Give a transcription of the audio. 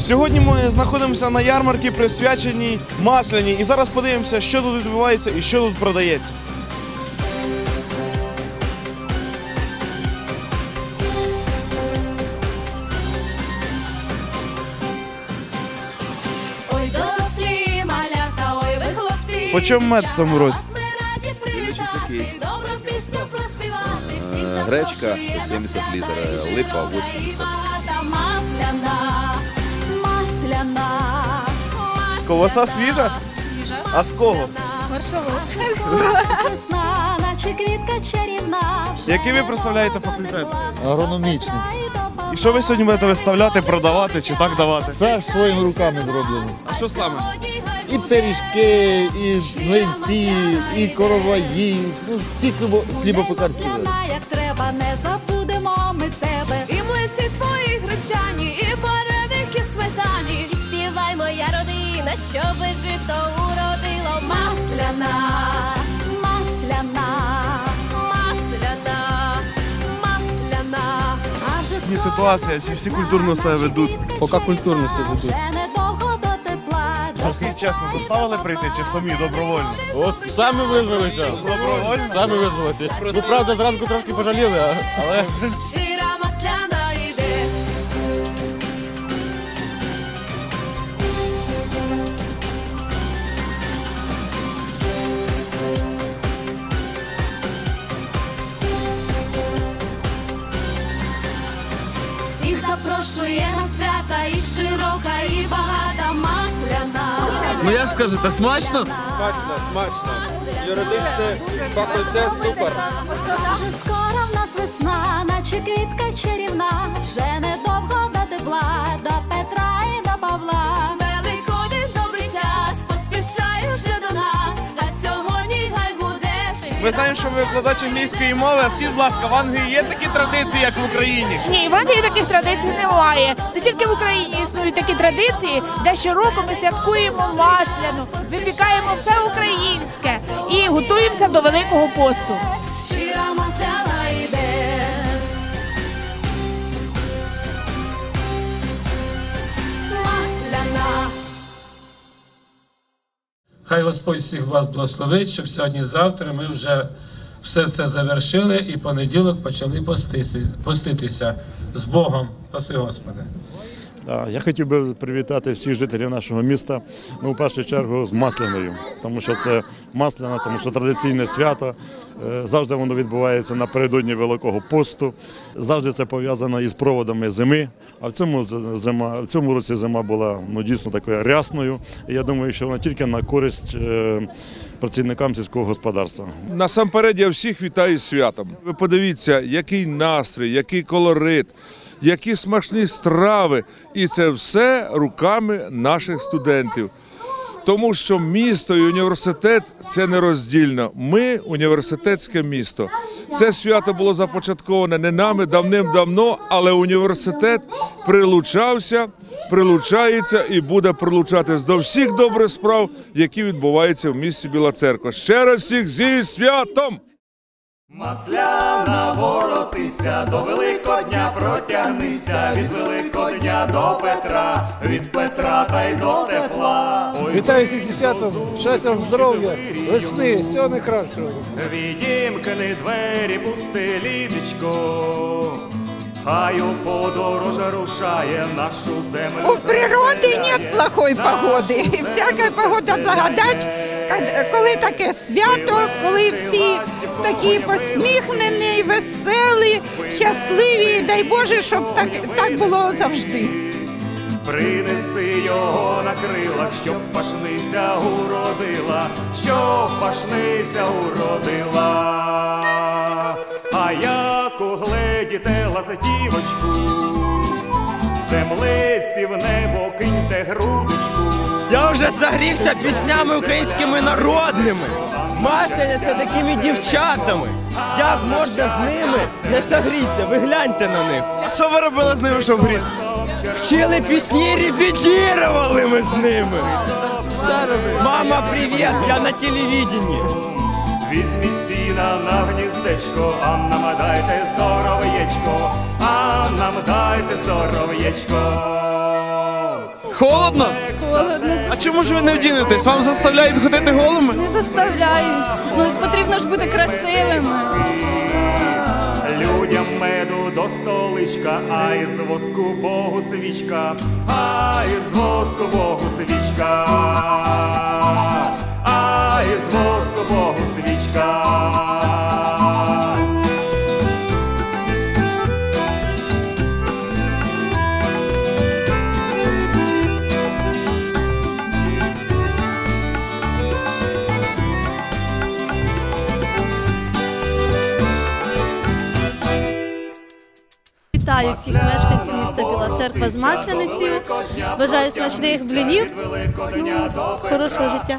Сьогодні ми знаходимося на ярмарці, присвяченій масляній. І зараз подивимося, що тут відбувається і що тут продається. Ой, дорослі малята, ой, ви хлопці. По чому мед в цьому році? Ми раді привітати, добру пісню проспівати. Е, Гречка запрошуємо по 70 літр, липа і 80. Ковбаса свіжа? Свіжа. А з кого? Маршалок. Весна, наче квітка чарівна. вже Який ви представляєте факультет? Агрономічний. І що ви сьогодні будете виставляти, продавати чи так давати? Все своїми руками зроблено. А що саме? І пиріжки, і млинці, і короваї, ну, всі хлібо, хлібопекарські вироби. Як треба, не забудемо ми тебе. І млиці твої гречані, і щоби жито уродило масляна, масляна, масляна, масляна. А вже Ні, ситуація, чи всі культурно себе ведуть? Поки культурно все ведуть. Недовго до тепла. А скажіть чесно, заставили прийти чи самі добровольно? От самі визвалися. Добровольно? Самі визвалися. Ну, правда, зранку трошки пожаліли, а- але Щира запрошує на свята і широка, і багата масляна. Ну як скажете, смачно? смачно, смачно. Юридичний факультет супер. Вже скоро в нас весна, наче квітка чарівна. Вже недовго Ми знаємо, що ви викладач англійської мови. А скажіть, будь ласка, в Англії є такі традиції, як в Україні? Ні, в Англії таких традицій немає. Це тільки в Україні існують такі традиції, де щороку ми святкуємо масляну, випікаємо все українське і готуємося до Великого посту. Хай Господь всіх вас благословить, щоб сьогодні-завтра ми вже все це завершили і понеділок почали поститися, з Богом. Паси Господи. Я хотів би привітати всіх жителів нашого міста. Ну, в першу чергу з масляною, тому що це масляна, тому що традиційне свято. Е, Завжди воно відбувається напередодні Великого посту. Завжди це пов'язано із проводами зими. А в цьому зима, в цьому році зима була ну, дійсно такою рясною. І я думаю, що вона тільки на користь е, працівникам сільського господарства. Насамперед я всіх вітаю з святом. Ви подивіться, який настрій, який колорит, які смачні страви. І це все руками наших студентів. Тому що місто і університет це нероздільно. Ми університетське місто. Це свято було започатковане не нами давним-давно, але університет прилучався, прилучається і буде прилучатись до всіх добрих справ, які відбуваються в місті Біла Церква. Ще раз всіх зі святом! Масляна воротися, до Великодня протягнися, від Великодня до Петра, від Петра та й до тепла. Вітаю всіх зі святом, щастя, здоров'я, весни, всього найкращого. Відімкни двері, пусти лідечко, хай у подорож рушає нашу землю. У природы нет плохой погоди. Всяка погода благодать, коли таке свято, коли всі такі посміхнені, веселі, щасливі. Дай Боже, щоб так, так було завжди. Принеси його на крилах, щоб пашниця уродила, щоб пашниця уродила. А як угледіте лазатівочку, землисі в небо киньте грудочку. Я вже загрівся піснями українськими народними. Масляняться такими дівчатами. Як можна з ними не согрітися? Ви гляньте на них. А що ви робили з ними, щоб гріти? Вчили пісні, репетірували ми з ними. Мама, привіт, я на телевіденні. Візьміть сіна на гніздечко, а нам дайте здоров'ячко, а нам дайте здоров'ячко. Холодно? Холодно. А чому ж ви не вдінетесь? Вам заставляють ходити голими? Не заставляють. Ну потрібно ж бути красивими. Людям меду до столичка, а із воску Богу свічка, а із воску Богу свічка, Вітаю всіх мешканців міста Біла Церква з Масляницею. Бажаю смачних блінів. Ну, хорошого життя.